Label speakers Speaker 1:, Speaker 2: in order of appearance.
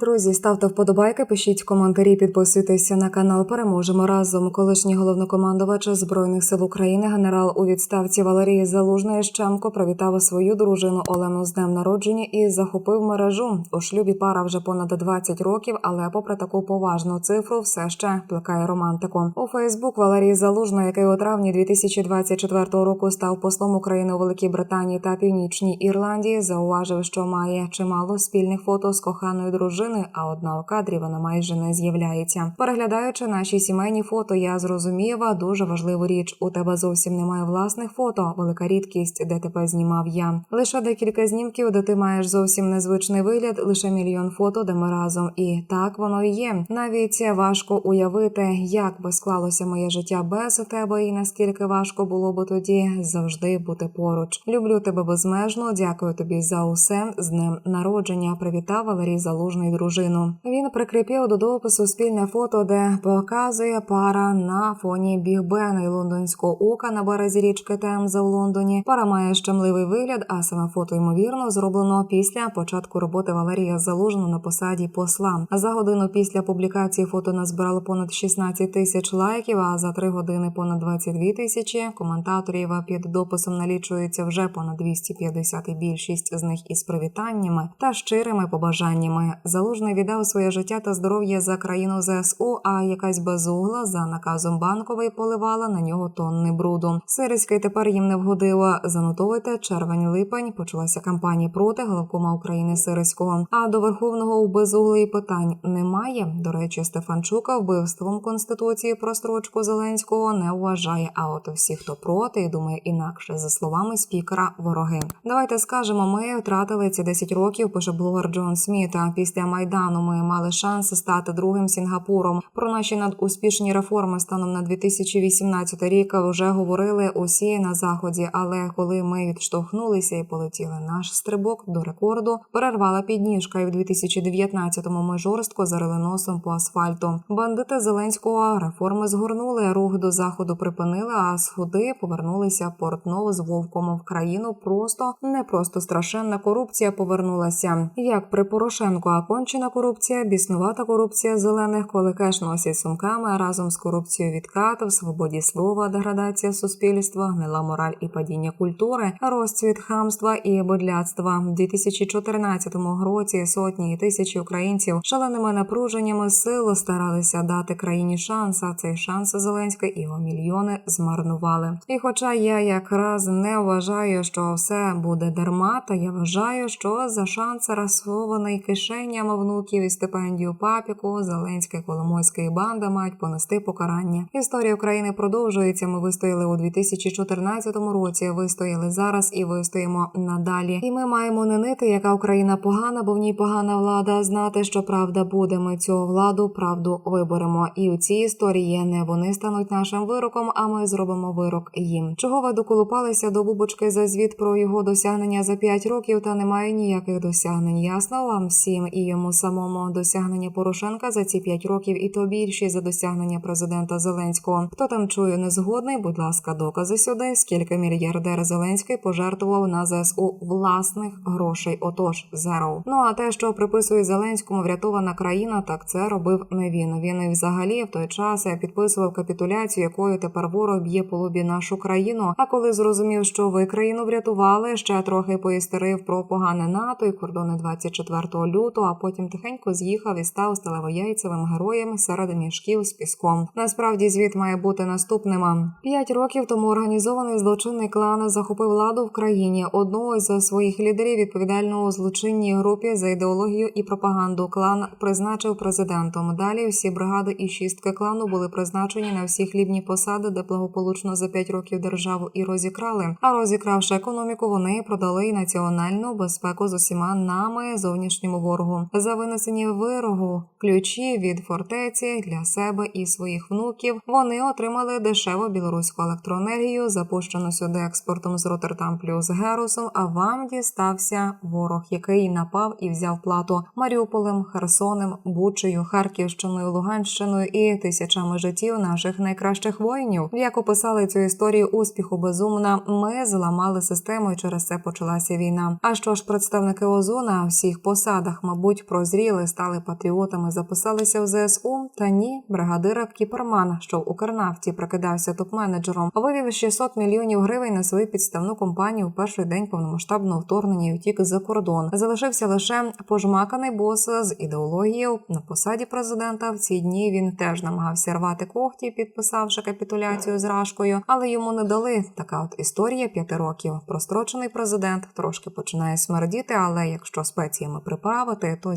Speaker 1: Друзі, ставте вподобайки, пишіть коментарі, підписуйтеся на канал. Переможемо разом. Колишній головнокомандувач збройних сил України, генерал у відставці Валерій Залужний Щемко привітав свою дружину Олену з днем народження і захопив мережу. У шлюбі пара вже понад 20 років, але попри таку поважну цифру, все ще плекає романтику. У Фейсбук Валерій Залужний, який у травні 2024 року став послом України у Великій Британії та Північній Ірландії, зауважив, що має чимало спільних фото з коханою дружиною, а одна у кадрі вона майже не з'являється. Переглядаючи наші сімейні фото, я зрозуміла дуже важливу річ. У тебе зовсім немає власних фото. Велика рідкість, де тебе знімав я. Лише декілька знімків, де ти маєш зовсім незвичний вигляд, лише мільйон фото, де ми разом. І так воно і є. Навіть важко уявити, як би склалося моє життя без тебе, і наскільки важко було би тоді завжди бути поруч. Люблю тебе безмежно. Дякую тобі за усе. З днем народження. Привітав Валерій Залужний дружину. Він прикріпив до допису спільне фото, де показує пара на фоні Бігбена і лондонського ока на березі річки Темза в Лондоні. Пара має щемливий вигляд, а саме фото ймовірно зроблено після початку роботи Валерія Залужного на посаді посла. За годину після публікації фото назбирало понад 16 тисяч лайків. А за три години понад 22 тисячі коментаторів під дописом налічується вже понад 250 і більшість з них із привітаннями та щирими побажаннями. Залужний віддав своє життя та здоров'я за країну ЗСУ, а якась безугла за наказом банкової поливала на нього тонни бруду. Сирський тепер їм не вгодила. Занотовуйте червень-липень. Почалася кампанія проти головкома України Сирського. А до верховного у безуглої питань немає. До речі, Стефанчука вбивством конституції про строчку Зеленського не вважає. А от всі, хто проти думає інакше, за словами спікера, вороги. Давайте скажемо, ми втратили ці 10 років. Пише блогер Джон Сміт. А після майдану ми мали шанс стати другим Сінгапуром. Про наші надуспішні реформи станом на 2018 рік вже говорили усі на заході. Але коли ми відштовхнулися і полетіли наш стрибок до рекорду, перервала підніжка, і в 2019-му ми жорстко зарили носом по асфальту. Бандити Зеленського реформи згорнули, рух до заходу припинили, а сходи повернулися портново з вовком в країну. Просто не просто страшенна корупція повернулася. Як при Порошенку, а кончена корупція, біснувата корупція зелених, коли кеш носять сумками разом з корупцією відкат, в свободі слова, деградація суспільства, гнила мораль і падіння культури, розцвіт хамства і бодляцтва. У 2014 році сотні і тисячі українців шаленими напруженнями сил старалися дати країні шанс. А цей шанс Зеленський і його мільйони змарнували. І, хоча я якраз не вважаю, що все буде дарма, та я вважаю, що за шанс розсований кишенями внуків і стипендію папіку Зеленська Коломойська і банда мають понести покарання. Історія України продовжується. Ми вистояли у 2014 році. Вистояли зараз і вистоїмо надалі. І ми маємо не нити, яка Україна погана, бо в ній погана влада. Знати, що правда буде. Ми цю владу правду виберемо. І у цій історії не вони стануть нашим вироком, а ми зробимо вирок їм. Чого ви доколупалися до бубочки за звіт про його досягнення за 5 років? Та немає ніяких досягнень. Ясно вам всім і йому самому досягнення Порошенка за ці 5 років, і то більші за досягнення президента Зеленського. Хто там чує незгодний? Будь ласка, докази сюди. Скільки мільярдер Зеленський пожертвував на ЗСУ власних грошей? Отож, зеро. Ну а те, що приписує Зеленському врятована країна, так це робив не він. Він і взагалі в той час підписував капітуляцію, якою тепер ворог б'є по лобі нашу країну. А коли зрозумів, що ви країну врятували, ще трохи поістерив про погане НАТО і кордони 24 лютого, а потім тихенько з'їхав і став сталевояйцевим героєм серед мішків з піском. Насправді звіт має бути наступним. П'ять років тому організований злочинний клан захопив владу в країні. Одного з своїх лідерів відповідального злочинній групі за ідеологію і пропаганду. Клан призначив президентом. Далі всі бригади і шістки клану були призначені на всі хлібні посади, де благополучно за п'ять років державу і розікрали. А розікравши економіку, вони продали й національну безпеку з усіма нами зовнішньому ворогу за винесені вирогу ключі від фортеці для себе і своїх внуків. Вони отримали дешеву білоруську електроенергію, запущену сюди експортом з Роттердам плюс Герусом. А вам дістався ворог, який напав і взяв плату Маріуполем, Херсонем, Бучею, Харківщиною, Луганщиною і тисячами життів наших найкращих воїнів. Як описали цю історію успіху безумна, ми зламали систему, і через це почалася війна. А що ж представники ОЗУ на всіх посадах, мабуть, прозріли, стали патріотами, записалися в ЗСУ. Та ні, бригадира Кіперман, що в Укрнафті прикидався топ-менеджером, вивів 600 мільйонів гривень на свою підставну компанію в перший день повномасштабного вторгнення і втік за кордон. Залишився лише пожмаканий бос з ідеологією на посаді президента. В ці дні він теж намагався рвати когті, підписавши капітуляцію з рашкою, але йому не дали. Така от історія п'яти років. Прострочений президент трошки починає смердіти, але якщо спеціями приправити, то